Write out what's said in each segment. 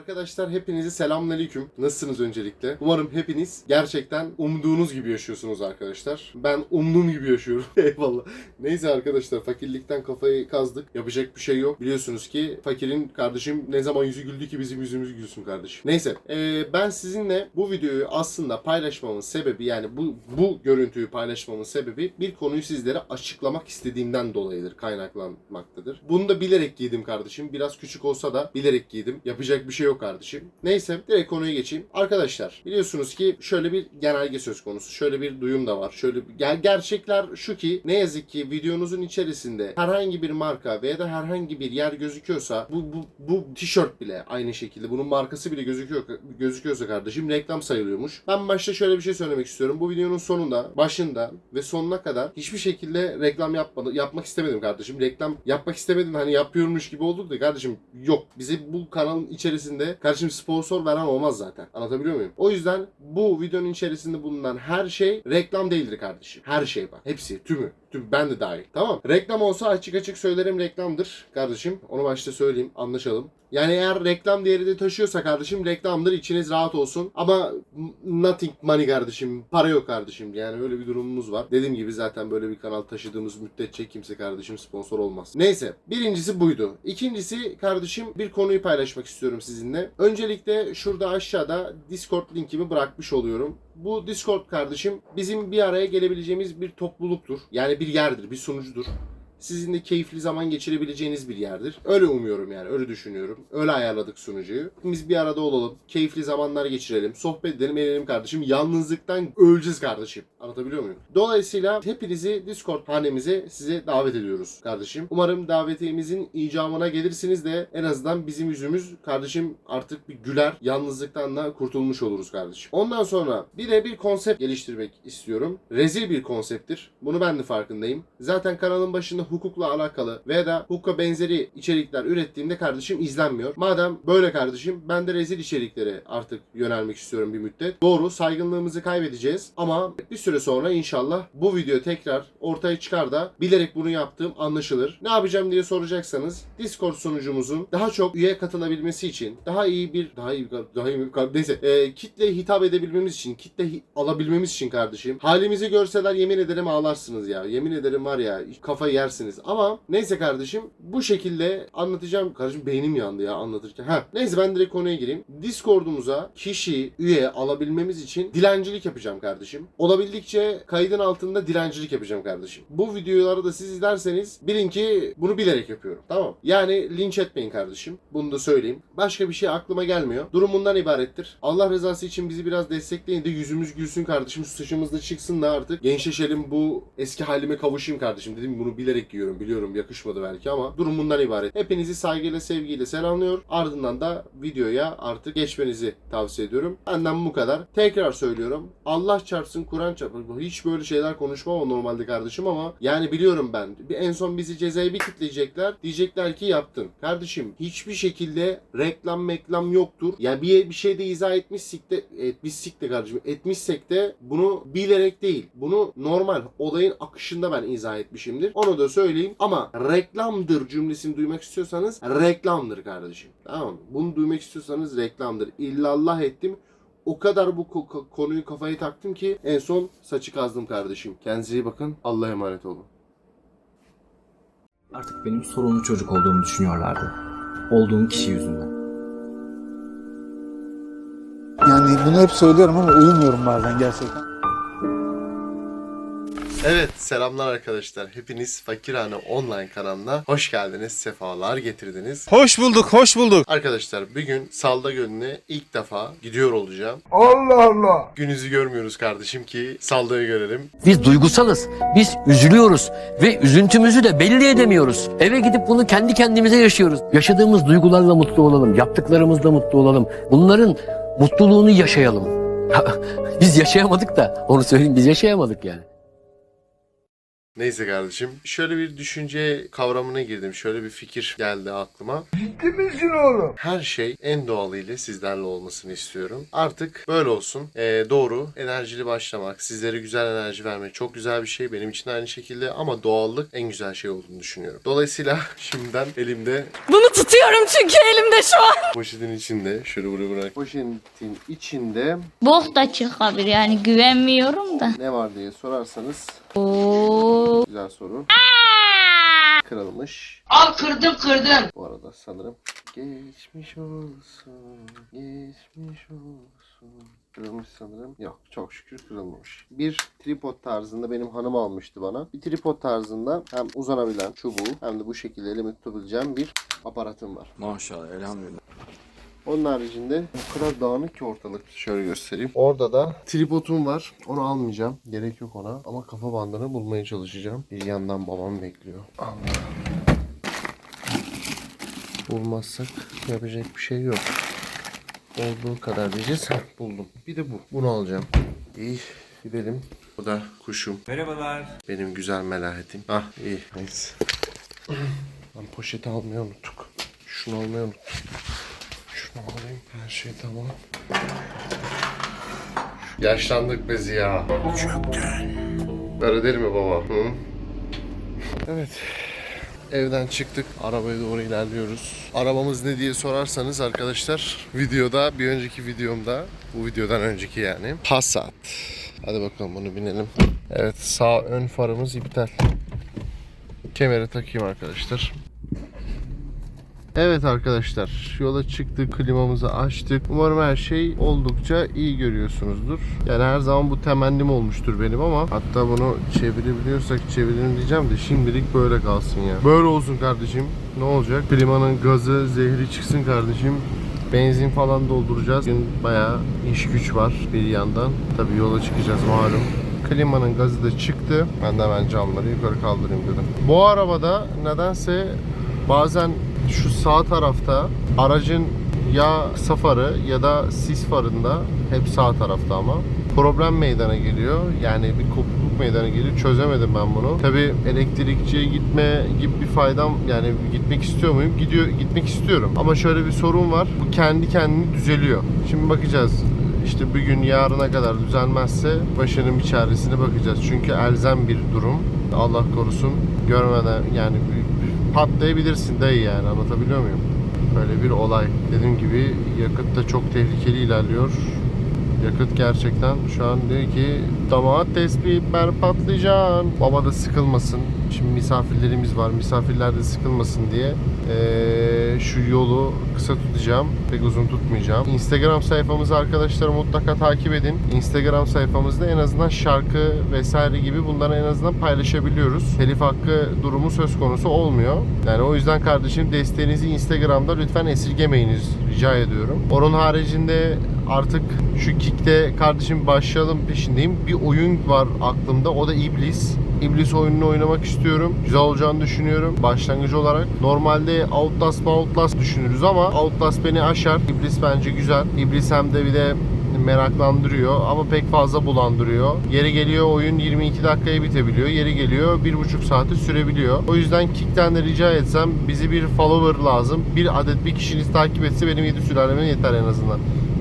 Arkadaşlar hepinize selamünaleyküm. Nasılsınız öncelikle? Umarım hepiniz gerçekten umduğunuz gibi yaşıyorsunuz arkadaşlar. Ben umduğum gibi yaşıyorum. Eyvallah. Neyse arkadaşlar fakirlikten kafayı kazdık. Yapacak bir şey yok. Biliyorsunuz ki fakirin kardeşim ne zaman yüzü güldü ki bizim yüzümüz gülsün kardeşim. Neyse ee, ben sizinle bu videoyu aslında paylaşmamın sebebi yani bu bu görüntüyü paylaşmamın sebebi bir konuyu sizlere açıklamak istediğimden dolayıdır. Kaynaklanmaktadır. Bunu da bilerek giydim kardeşim. Biraz küçük olsa da bilerek giydim. Yapacak bir şey yok kardeşim. Neyse direkt konuya geçeyim. Arkadaşlar biliyorsunuz ki şöyle bir genelge söz konusu. Şöyle bir duyum da var. Şöyle bir, ger- gerçekler şu ki ne yazık ki videonuzun içerisinde herhangi bir marka veya da herhangi bir yer gözüküyorsa bu bu, bu tişört bile aynı şekilde bunun markası bile gözüküyor gözüküyorsa kardeşim reklam sayılıyormuş. Ben başta şöyle bir şey söylemek istiyorum. Bu videonun sonunda, başında ve sonuna kadar hiçbir şekilde reklam yapmadı, yapmak istemedim kardeşim. Reklam yapmak istemedim hani yapıyormuş gibi olduk da kardeşim yok. Bize bu kanalın içerisinde kardeşim sponsor veren olmaz zaten. Anlatabiliyor muyum? O yüzden bu videonun içerisinde bulunan her şey reklam değildir kardeşim. Her şey bak. Hepsi, tümü. Tüm, ben de dahil. Tamam. Reklam olsa açık açık söylerim reklamdır kardeşim. Onu başta söyleyeyim. Anlaşalım. Yani eğer reklam değeri de taşıyorsa kardeşim reklamdır. içiniz rahat olsun. Ama nothing money kardeşim. Para yok kardeşim. Yani öyle bir durumumuz var. Dediğim gibi zaten böyle bir kanal taşıdığımız müddetçe kimse kardeşim sponsor olmaz. Neyse. Birincisi buydu. İkincisi kardeşim bir konuyu paylaşmak istiyorum sizinle. Öncelikle şurada aşağıda Discord linkimi bırakmış oluyorum. Bu Discord kardeşim bizim bir araya gelebileceğimiz bir topluluktur. Yani bir yerdir, bir sunucudur sizin de keyifli zaman geçirebileceğiniz bir yerdir. Öyle umuyorum yani, öyle düşünüyorum. Öyle ayarladık sunucuyu. Biz bir arada olalım, keyifli zamanlar geçirelim, sohbet edelim, eğlenelim kardeşim. Yalnızlıktan öleceğiz kardeşim. Anlatabiliyor muyum? Dolayısıyla hepinizi Discord hanemize size davet ediyoruz kardeşim. Umarım davetiyemizin icabına gelirsiniz de en azından bizim yüzümüz kardeşim artık bir güler. Yalnızlıktan da kurtulmuş oluruz kardeşim. Ondan sonra bir de bir konsept geliştirmek istiyorum. Rezil bir konsepttir. Bunu ben de farkındayım. Zaten kanalın başında hukukla alakalı veya da hukuka benzeri içerikler ürettiğimde kardeşim izlenmiyor. Madem böyle kardeşim ben de rezil içeriklere artık yönelmek istiyorum bir müddet. Doğru saygınlığımızı kaybedeceğiz ama bir süre sonra inşallah bu video tekrar ortaya çıkar da bilerek bunu yaptığım anlaşılır. Ne yapacağım diye soracaksanız Discord sunucumuzun daha çok üye katılabilmesi için daha iyi bir daha iyi bir daha iyi bir neyse e, kitle hitap edebilmemiz için kitle alabilmemiz için kardeşim halimizi görseler yemin ederim ağlarsınız ya. Yemin ederim var ya kafayı yersiniz. Ama neyse kardeşim bu şekilde anlatacağım. Kardeşim beynim yandı ya anlatırken. Ha neyse ben direkt konuya gireyim. Discord'umuza kişi üye alabilmemiz için dilencilik yapacağım kardeşim. Olabildikçe kaydın altında dilencilik yapacağım kardeşim. Bu videoları da siz izlerseniz bilin ki bunu bilerek yapıyorum. Tamam. Yani linç etmeyin kardeşim. Bunu da söyleyeyim. Başka bir şey aklıma gelmiyor. Durum bundan ibarettir. Allah rızası için bizi biraz destekleyin de yüzümüz gülsün kardeşim. Şu saçımız da çıksın da artık gençleşelim bu eski halime kavuşayım kardeşim. Dedim bunu bilerek giyiyorum. Biliyorum yakışmadı belki ama durum bundan ibaret. Hepinizi saygıyla sevgiyle selamlıyor. Ardından da videoya artık geçmenizi tavsiye ediyorum. Benden bu kadar. Tekrar söylüyorum. Allah çarpsın Kur'an çarpsın. Hiç böyle şeyler konuşmam normalde kardeşim ama yani biliyorum ben. En son bizi cezaya bir kitleyecekler. Diyecekler ki yaptın. Kardeşim hiçbir şekilde reklam meklam yoktur. Yani bir, bir şey de izah etmişsek de etmişsek de kardeşim etmişsek de bunu bilerek değil. Bunu normal olayın akışında ben izah etmişimdir. Onu da söyleyeyim ama reklamdır cümlesini duymak istiyorsanız reklamdır kardeşim. Tamam mı? Bunu duymak istiyorsanız reklamdır. İllallah ettim. O kadar bu ko- ko- konuyu kafaya taktım ki en son saçı kazdım kardeşim. Kendinize iyi bakın. Allah'a emanet olun. Artık benim sorunlu çocuk olduğumu düşünüyorlardı. Olduğum kişi yüzünden. Yani bunu hep söylüyorum ama uyumuyorum bazen gerçekten. Evet selamlar arkadaşlar. Hepiniz Fakirhane Online kanalına hoş geldiniz. Sefalar getirdiniz. Hoş bulduk, hoş bulduk. Arkadaşlar bugün Salda Gölü'ne ilk defa gidiyor olacağım. Allah Allah. Gününüzü görmüyoruz kardeşim ki Salda'yı görelim. Biz duygusalız. Biz üzülüyoruz ve üzüntümüzü de belli edemiyoruz. Eve gidip bunu kendi kendimize yaşıyoruz. Yaşadığımız duygularla mutlu olalım, yaptıklarımızla mutlu olalım. Bunların mutluluğunu yaşayalım. biz yaşayamadık da onu söyleyeyim biz yaşayamadık yani. Neyse kardeşim. Şöyle bir düşünce kavramına girdim. Şöyle bir fikir geldi aklıma. Her şey en doğalıyla sizlerle olmasını istiyorum. Artık böyle olsun. Ee, doğru. Enerjili başlamak, sizlere güzel enerji vermek çok güzel bir şey. Benim için aynı şekilde ama doğallık en güzel şey olduğunu düşünüyorum. Dolayısıyla şimdiden elimde Bunu tutuyorum çünkü elimde şu an. poşetin içinde şöyle buraya bırak. Poşetin içinde Bok da çıkabilir yani güvenmiyorum da. ne var diye sorarsanız Oo. güzel soru. Kırılmış. Al kırdım kırdım. Bu arada sanırım geçmiş olsun, geçmiş olsun. Kırılmış sanırım. Yok çok şükür kırılmamış. Bir tripod tarzında benim hanım almıştı bana. Bir tripod tarzında hem uzanabilen çubuğu hem de bu şekilde elimi tutabileceğim bir aparatım var. Maşallah elhamdülillah. Onun haricinde o kadar dağınık ki ortalık. Şöyle göstereyim. Orada da tripodum var. Onu almayacağım. Gerek yok ona. Ama kafa bandını bulmaya çalışacağım. Bir yandan babam bekliyor. Allah. Bulmazsak yapacak bir şey yok. Olduğu kadar diyeceğiz. Heh, buldum. Bir de bu. Bunu alacağım. İyi. Gidelim. Bu da kuşum. Merhabalar. Benim güzel melahetim. Ah iyi. Neyse. Ben poşeti almayı unuttuk. Şunu almayı unuttuk. Şunu alayım. Her şey tamam. Yaşlandık biz ya. Çöktün. Öyle değil mi baba? Hı? Evet. Evden çıktık. Arabaya doğru ilerliyoruz. Arabamız ne diye sorarsanız arkadaşlar videoda bir önceki videomda bu videodan önceki yani Passat. Hadi bakalım bunu binelim. Evet sağ ön farımız iptal. Kemeri takayım arkadaşlar. Evet arkadaşlar yola çıktık klimamızı açtık. Umarım her şey oldukça iyi görüyorsunuzdur. Yani her zaman bu temennim olmuştur benim ama hatta bunu çevirebiliyorsak çevirelim diyeceğim de şimdilik böyle kalsın ya. Böyle olsun kardeşim. Ne olacak? Klimanın gazı, zehri çıksın kardeşim. Benzin falan dolduracağız. Bugün bayağı iş güç var bir yandan. Tabii yola çıkacağız malum. Klimanın gazı da çıktı. Ben de hemen camları yukarı kaldırayım dedim. Bu arabada nedense bazen şu sağ tarafta aracın ya kısa farı ya da sis farında hep sağ tarafta ama problem meydana geliyor. Yani bir kopukluk meydana geliyor. Çözemedim ben bunu. Tabi elektrikçiye gitme gibi bir faydam yani gitmek istiyor muyum? Gidiyor gitmek istiyorum. Ama şöyle bir sorun var. Bu kendi kendini düzeliyor. Şimdi bakacağız. İşte bir gün yarına kadar düzelmezse başının bir çaresine bakacağız. Çünkü elzem bir durum. Allah korusun. Görmeden yani patlayabilirsin dayı yani anlatabiliyor muyum? Böyle bir olay. Dediğim gibi yakıt da çok tehlikeli ilerliyor. Yakıt gerçekten şu an diyor ki damat tespih ben patlıcan. Baba da sıkılmasın. Şimdi misafirlerimiz var. Misafirler de sıkılmasın diye eee, şu yolu kısa tutacağım. Pek uzun tutmayacağım. Instagram sayfamızı arkadaşlar mutlaka takip edin. Instagram sayfamızda en azından şarkı vesaire gibi bunları en azından paylaşabiliyoruz. Telif hakkı durumu söz konusu olmuyor. Yani o yüzden kardeşim desteğinizi Instagram'da lütfen esirgemeyiniz rica ediyorum. Onun haricinde artık şu Kick'te kardeşim başlayalım peşindeyim. Bir oyun var aklımda o da İblis. İblis oyununu oynamak istiyorum. Güzel olacağını düşünüyorum başlangıcı olarak. Normalde Outlast Outlast düşünürüz ama Outlast beni aşar. İblis bence güzel. İblis hem de bir de meraklandırıyor ama pek fazla bulandırıyor. Yeri geliyor oyun 22 dakikaya bitebiliyor. Yeri geliyor 1,5 saati sürebiliyor. O yüzden Kick'ten de rica etsem bizi bir follower lazım. Bir adet bir kişiniz takip etse benim 7 sülaleme yeter en azından.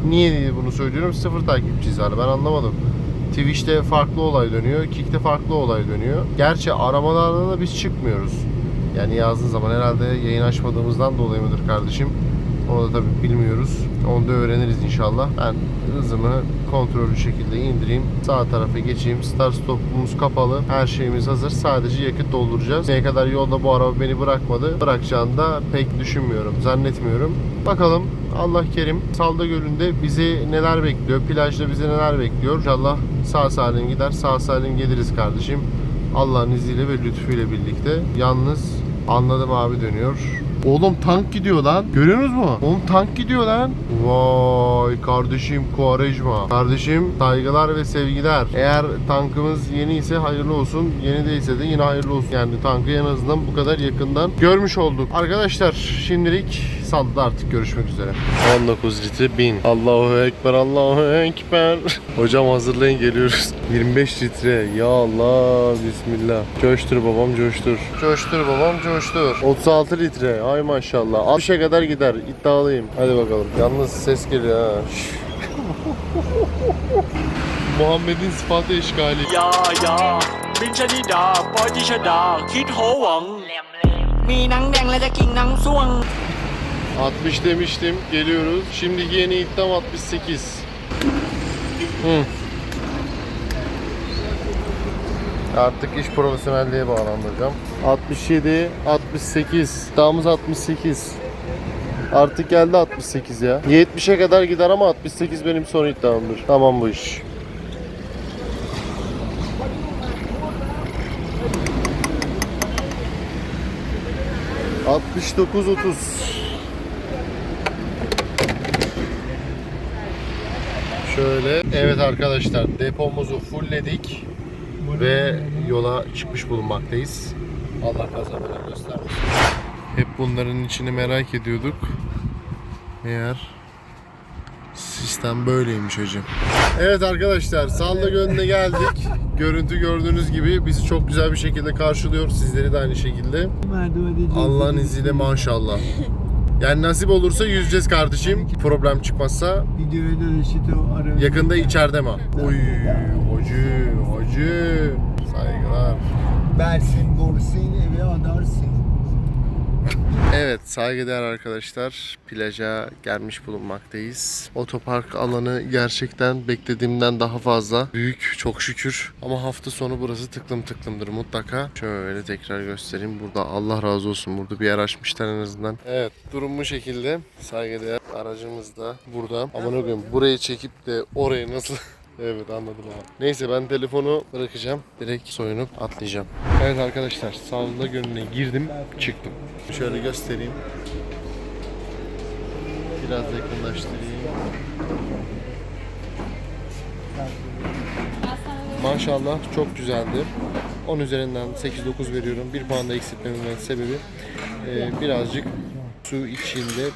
Niye bunu söylüyorum? Sıfır takipçiyiz yani ben anlamadım. Twitch'te farklı olay dönüyor, Kick'te farklı olay dönüyor. Gerçi aramalarda da biz çıkmıyoruz. Yani yazdığın zaman herhalde yayın açmadığımızdan dolayı mıdır kardeşim? Onu da tabii bilmiyoruz. Onu da öğreniriz inşallah. Ben hızımı kontrollü şekilde indireyim. Sağ tarafa geçeyim. Start stopumuz kapalı. Her şeyimiz hazır. Sadece yakıt dolduracağız. Ne kadar yolda bu araba beni bırakmadı. Bırakacağını da pek düşünmüyorum. Zannetmiyorum. Bakalım Allah kerim. Salda Gölü'nde bizi neler bekliyor? Plajda bizi neler bekliyor? İnşallah sağ salim gider. Sağ salim geliriz kardeşim. Allah'ın izniyle ve lütfuyla birlikte. Yalnız anladım abi dönüyor. Oğlum tank gidiyor lan. Görüyorsunuz mu? Oğlum tank gidiyor lan. Vay kardeşim Kuarejma. Kardeşim saygılar ve sevgiler. Eğer tankımız yeni ise hayırlı olsun. Yeni değilse de yine hayırlı olsun. Yani tankı en azından bu kadar yakından görmüş olduk. Arkadaşlar şimdilik Salda artık görüşmek üzere. 19 litre 1000. Allahu Ekber, Allahu Ekber. Hocam hazırlayın geliyoruz. 25 litre. Ya Allah, Bismillah. Coştur babam coştur. Coştur babam coştur. 36 litre. Ay maşallah. 60'a kadar gider. İddialıyım. Hadi bakalım. Yalnız ses geliyor ha. Muhammed'in sıfatı eşkali. ยายาบินชนิดาปอยติชดา คิดโหหวัง มีหนังแดงและจะกินหนังส่วง 60 demiştim. Geliyoruz. Şimdiki yeni iddiam 68. Hı. Artık iş profesyonelliğe bağlandıracağım. 67, 68. İddiamız 68. Artık geldi 68 ya. 70'e kadar gider ama 68 benim son iddiamdır. Tamam bu iş. ...69 30 Şöyle. Evet arkadaşlar depomuzu fullledik ve yola çıkmış bulunmaktayız. Allah kazaları göstermesin. Hep bunların içini merak ediyorduk. Meğer sistem böyleymiş hocam. Evet arkadaşlar Salda Gölü'ne geldik. Görüntü gördüğünüz gibi bizi çok güzel bir şekilde karşılıyor. Sizleri de aynı şekilde. Allah'ın izniyle maşallah. Yani nasip olursa yüzeceğiz kardeşim. Problem çıkmazsa Videoya dönüşü o ara. Yakında içeride mi? Oy hocu hocu. Saygılar. Bersin, Borsin, eve adarsın. Evet saygıdeğer arkadaşlar plaja gelmiş bulunmaktayız. Otopark alanı gerçekten beklediğimden daha fazla. Büyük çok şükür. Ama hafta sonu burası tıklım tıklımdır mutlaka. Şöyle tekrar göstereyim. Burada Allah razı olsun. Burada bir yer açmışlar en azından. Evet durum bu şekilde. Saygıdeğer aracımız da burada. Ama ne koyayım burayı çekip de orayı nasıl Evet anladım abi. Neyse ben telefonu bırakacağım. Direkt soyunup atlayacağım. Evet arkadaşlar sağlıkla gönlüne girdim çıktım. Şöyle göstereyim. Biraz yakınlaştırayım. Maşallah çok güzeldi. 10 üzerinden 8-9 veriyorum. Bir puan da eksiltmemin sebebi e, birazcık su içinde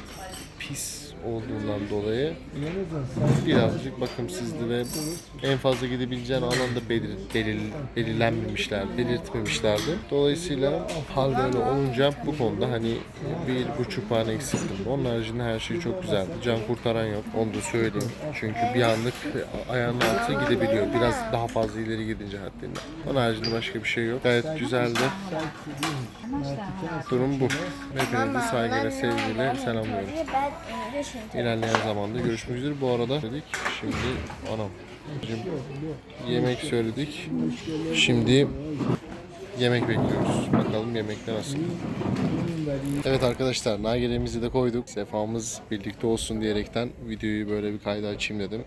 pis olduğundan dolayı birazcık bakımsızdı ve en fazla gidebileceğin alanda belir, belir, belirlenmemişler, belirtmemişlerdi. Dolayısıyla hal böyle olunca bu konuda hani bir buçuk puan eksilttim. Onun haricinde her şey çok güzeldi. Can kurtaran yok. Onu da söyleyeyim. Çünkü bir anlık ayağının altı gidebiliyor. Biraz daha fazla ileri gidince haddinden. Onun haricinde başka bir şey yok. Gayet güzeldi. Durum bu. Hepinizi saygıyla, sevgiyle selamlıyorum. İlerleyen zamanda görüşmek üzere. Bu arada dedik şimdi anam. Yemek söyledik. Şimdi yemek bekliyoruz. Bakalım yemekler nasıl. Evet arkadaşlar nargilemizi de koyduk. Sefamız birlikte olsun diyerekten videoyu böyle bir kayda açayım dedim.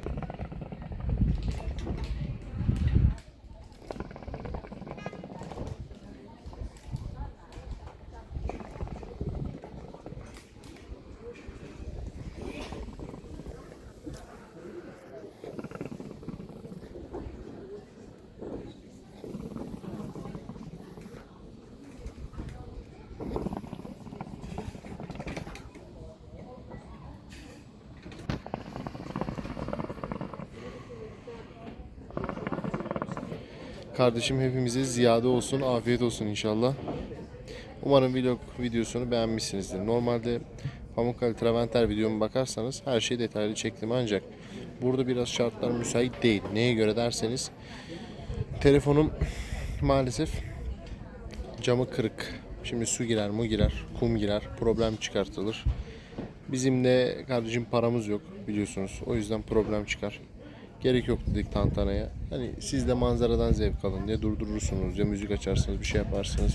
Kardeşim hepimize ziyade olsun, afiyet olsun inşallah. Umarım vlog videosunu beğenmişsinizdir. Normalde Pamukkale Traventer videomu bakarsanız her şeyi detaylı çektim ancak burada biraz şartlar müsait değil. Neye göre derseniz telefonum maalesef camı kırık. Şimdi su girer, mu girer, kum girer, problem çıkartılır. Bizim de kardeşim paramız yok biliyorsunuz. O yüzden problem çıkar. Gerek yok dedik tantanaya. Hani siz de manzaradan zevk alın ya durdurursunuz ya müzik açarsınız bir şey yaparsınız.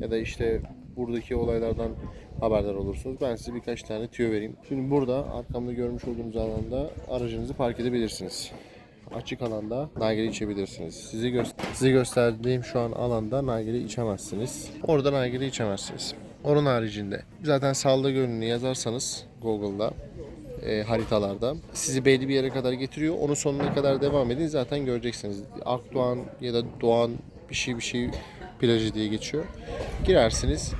Ya da işte buradaki olaylardan haberdar olursunuz. Ben size birkaç tane tüyo vereyim. Şimdi burada arkamda görmüş olduğunuz alanda aracınızı park edebilirsiniz. Açık alanda nargile içebilirsiniz. Sizi, gö- size gösterdiğim şu an alanda nargile içemezsiniz. Orada nargile içemezsiniz. Onun haricinde zaten Salda Gölü'nü yazarsanız Google'da e, haritalarda sizi belli bir yere kadar getiriyor. Onun sonuna kadar devam edin zaten göreceksiniz. Akdoğan ya da Doğan bir şey bir şey plajı diye geçiyor. Girersiniz.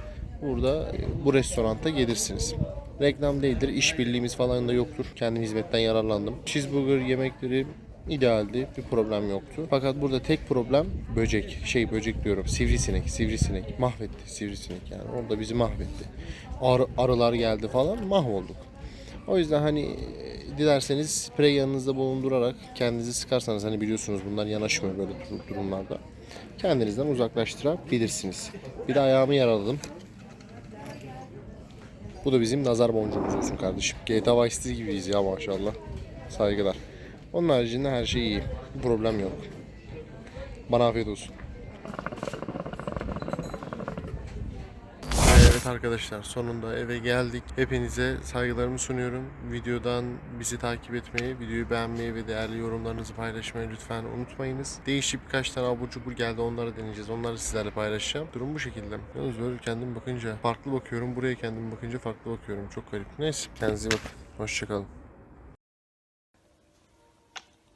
Burada e, bu restoranta gelirsiniz. Reklam değildir. İşbirliğimiz falan da yoktur. Kendi hizmetten yararlandım. Cheeseburger yemekleri idealdi. Bir problem yoktu. Fakat burada tek problem böcek. Şey böcek diyorum. Sivrisinek. Sivrisinek. Mahvetti sivrisinek yani. Orada bizi mahvetti. Arı, arılar geldi falan. Mahvolduk. O yüzden hani e, dilerseniz sprey yanınızda bulundurarak kendinizi sıkarsanız hani biliyorsunuz bunlar yanaşmıyor böyle dur- durumlarda. Kendinizden uzaklaştırabilirsiniz. Bir de ayağımı yaraladım. Bu da bizim nazar boncuğumuz olsun kardeşim. GTA Vice gibiyiz ya maşallah. Saygılar. Onun haricinde her şey iyi. Bir problem yok. Bana afiyet olsun. Evet arkadaşlar sonunda eve geldik. Hepinize saygılarımı sunuyorum. Videodan bizi takip etmeyi, videoyu beğenmeyi ve değerli yorumlarınızı paylaşmayı lütfen unutmayınız. Değişik birkaç tane abur cubur geldi onları deneyeceğiz. Onları sizlerle paylaşacağım. Durum bu şekilde. Yalnız böyle kendim bakınca farklı bakıyorum. Buraya kendim bakınca farklı bakıyorum. Çok garip. Neyse kendinize bakın. Hoşçakalın.